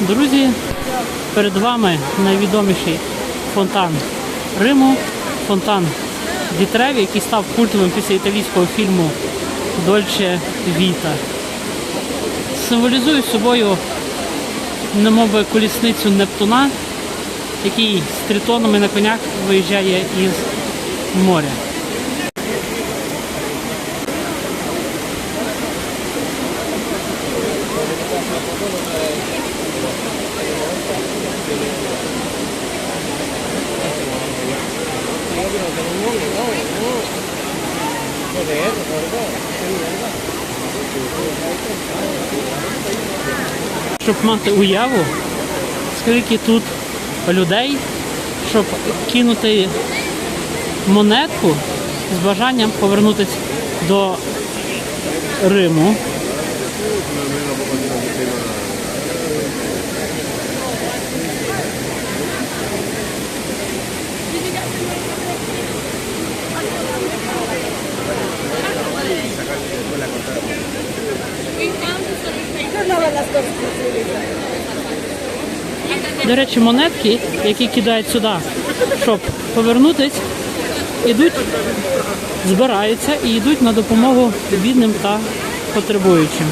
Друзі, перед вами найвідоміший фонтан Риму, фонтан Вітреві, який став культовим після італійського фільму Дольче Віта. Символізує собою немоби колісницю Нептуна, який з тритонами на конях виїжджає із моря. Щоб мати уяву, скільки тут людей, щоб кинути монетку з бажанням повернутися до Риму. До речі, монетки, які кидають сюди, щоб повернутись, ідуть, збираються і йдуть на допомогу бідним та потребуючим.